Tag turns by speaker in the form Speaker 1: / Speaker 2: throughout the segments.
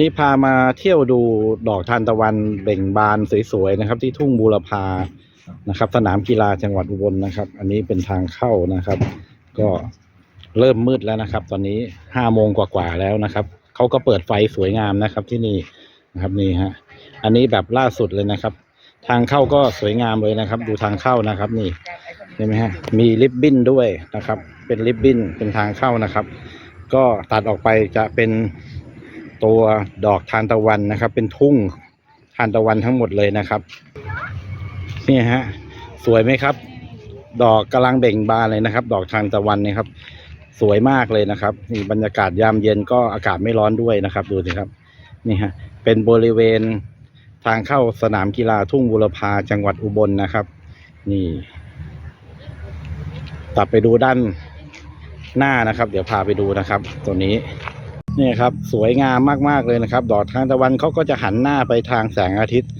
Speaker 1: ันนี้พามาเที่ยวดูดอกทานตะวันเบ่งบานสวยๆนะครับ ที่ทุ่งบูรพานะครับ สนามกีฬาจังหวัดอุบลนะครับ อันนี้เป็นทางเข้านะครับ ก็เริ่มมืดแล้วนะครับ ตอนนี้ห้าโมงกว่าๆแล้วนะครับเขาก็เปิดไฟสวยงามนะครับ ที่นี่นะครับนี่ฮะอันนี้แบบล่าสุดเลยนะครับ ทางเข้าก็สวยงามเลยนะครับ ดูทางเข้านะครับ นี่เห็นไหมฮะมีริบบิ้นด้วยนะครับ เป็นริบบิ้นเป็นทางเข้านะครับ ก็ตัดออกไปจะเป็น ตัวดอกทานตะวันนะครับ เป็นทุ่งทานตะวันทั้งหมดเลยนะครับนี่ฮะสวยไหมครับ ดอกกำลังเบ่งบานเลยนะครับ ดอกทานตะวันนี่ครับ สวยมากเลยนะครับ นี่บรรยากาศยามเย็นก็อากาศไม่ร้อนด้วยนะครับ ดูสิครับ นี่ฮะเป็นบริเวณทางเข้าสนามกีฬาทุ่งบุรพาจังหวัดอุบลนะครับ นี่ ตัดไปดูด้านหน้านะครับ เดี๋ยวพาไปดูนะครับ ตัวนี้ นี่ครับสวยงามมากๆเลยนะครับ ดอกทานตะวันเขาก็จะหันหน้าไปทางแสงอาทิตย์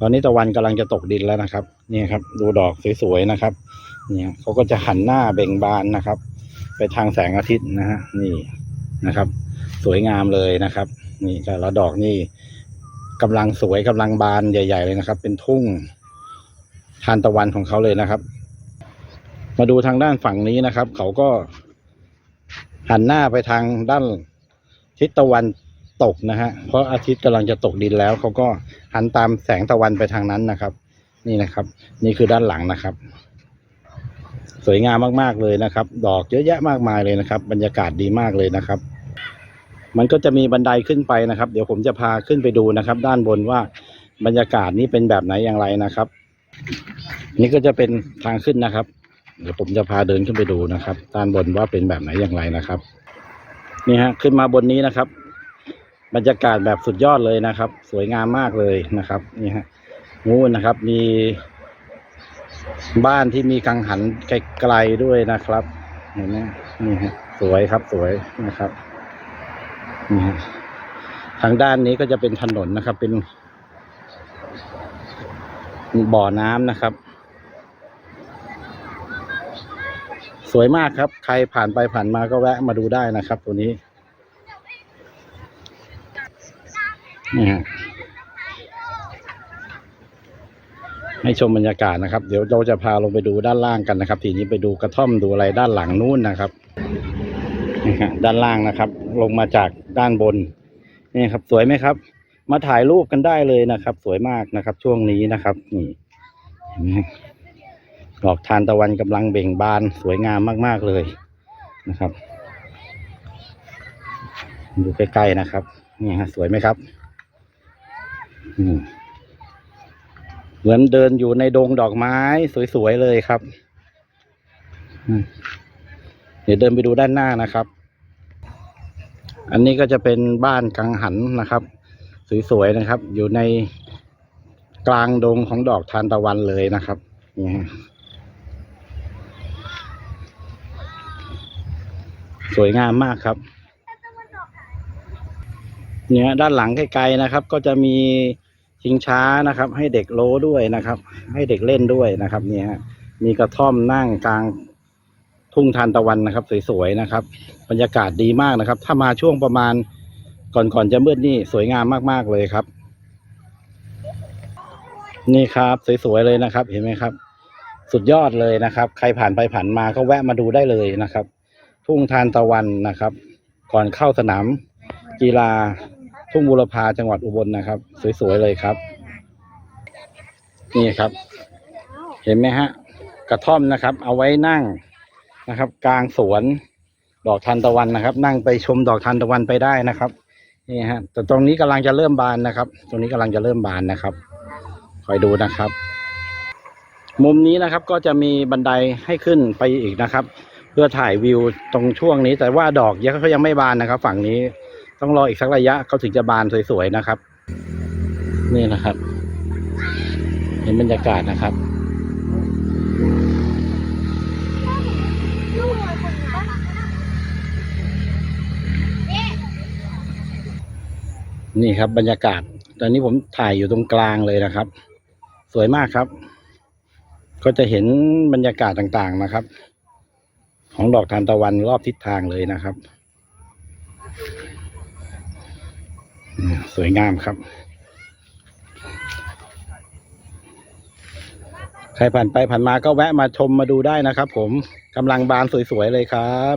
Speaker 1: ตอนนี้ตะวันกำลังจะตกดินแล้วนะครับนี่ครับ ดูดอกสวยๆนะครับ เนี่ยเขาก็จะหันหน้าเบ่งบานนะครับ ไปทางแสงอาทิตย์นะฮะนี่นะครับ สวยงามเลยนะครับ นี่แต่ละดอกนี่กำลังสวยกำลังบานใหญ่ ๆ เลยนะครับ เป็นทุ่งทานตะวันของเขาเลยนะครับ มาดูทางด้านฝั่งนี้นะครับ เขาก็หันหน้าไปทางด้าน ทิศตะวันตกนะฮะ เพราะอาทิตย์กำลังจะตกดินแล้ว เขาก็หันตามแสงตะวันไปทางนั้นนะครับ นี่นะครับ นี่คือด้านหลังนะครับ สวยงามมากๆเลยนะครับ ดอกเยอะแยะมากมายเลยนะครับ บรรยากาศดีมากเลยนะครับ มันก็จะมีบันไดขึ้นไปนะครับ เดี๋ยวผมจะพาขึ้นไปดูนะครับ ด้านบนว่าบรรยากาศนี้เป็นแบบไหนอย่างไรนะครับ นี่ก็จะเป็นทางขึ้นนะครับ เดี๋ยวผมจะพาเดินขึ้นไปดูนะครับ ด้านบนว่าเป็นแบบไหนอย่างไรนะครับ นี่ฮะขึ้นมาบนนี้นะครับ บรรยากาศแบบสุดยอดเลยนะครับ สวยงามมากเลยนะครับ นี่ฮะงูนะครับ มีบ้านที่มีกังหันไกลๆด้วยนะครับ เห็นไหมนี่ฮะสวยครับสวยนะครับนี่ฮะทางด้านนี้ก็จะเป็นถนนนะครับ เป็นบ่อน้ำนะครับ สวยมากครับ ใครผ่านไปผ่านมาก็แวะมาดูได้นะครับ ตัวนี้นี่ฮะให้ชมบรรยากาศนะครับ เดี๋ยวเราจะพาลงไปดูด้านล่างกันนะครับ ทีนี้ไปดูกระท่อมดูอะไรด้านหลังนู้นนะครับนี่ฮะด้านล่างนะครับ ลงมาจากด้านบนนี่ครับ สวยไหมครับ มาถ่ายรูปกันได้เลยนะครับ สวยมากนะครับ ช่วงนี้นะครับ นี่เห็นไหม ดอกทานตะวันกำลังเบ่งบานสวยงามมาก ๆ เลยนะครับ ดูใกล้ๆนะครับ นี่ฮะสวยไหมครับเหมือนเดินอยู่ในดงดอกไม้สวย ๆ เลยครับ เดี๋ยวเดินไปดูด้านหน้านะครับ อันนี้ก็จะเป็นบ้านกังหันนะครับ สวย ๆ นะครับ อยู่ในกลางดงของดอกทานตะวันเลยนะครับนี่ฮะ สวยงามมากครับ เนี่ยด้านหลังไกลๆนะครับ ก็จะมีชิงช้านะครับ ให้เด็กโลด้วยนะครับ ให้เด็กเล่นด้วยนะครับ เนี่ยมีกระท่อมนั่งกลางทุ่งทานตะวันนะครับ สวยๆนะครับ บรรยากาศดีมากนะครับ ถ้ามาช่วงประมาณก่อนๆจะมืดนี่สวยงามมากๆเลยครับ นี่ครับสวยๆเลยนะครับ เห็นไหมครับ สุดยอดเลยนะครับ ใครผ่านไปผ่านมาก็แวะมาดูได้เลยนะครับ ทุ่งทานตะวันนะครับ ก่อนเข้าสนามกีฬาทุ่งบุรพาจังหวัดอุบลนะครับ สวยๆเลยครับ นี่ครับ เห็นไหมฮะ กระท่อมนะครับ เอาไว้นั่งนะครับ กลางสวนดอกทานตะวันนะครับ นั่งไปชมดอกทานตะวันไปได้นะครับนี่ฮะแต่ตรงนี้กำลังจะเริ่มบานนะครับ ตรงนี้กำลังจะเริ่มบานนะครับ คอยดูนะครับ มุมนี้นะครับก็จะมีบันไดให้ขึ้นไปอีกนะครับ พื่อถ่ายวิวตรงช่วงนี้ แต่ว่าดอกยังเขายังไม่บานนะครับ ฝั่งนี้ต้องรออีกสักระยะเขาถึงจะบานสวยๆนะครับ นี่นะครับ เห็นบรรยากาศนะครับนี่ครับบรรยากาศ ตอนนี้ผมถ่ายอยู่ตรงกลางเลยนะครับ สวยมากครับ ก็จะเห็นบรรยากาศต่างๆนะครับ ของดอกทานตะวันรอบทิศทางเลยนะครับ สวยงามครับ ใครผ่านไปผ่านมาก็แวะมาชมมาดูได้นะครับผมกำลังบานสวยๆเลยครับ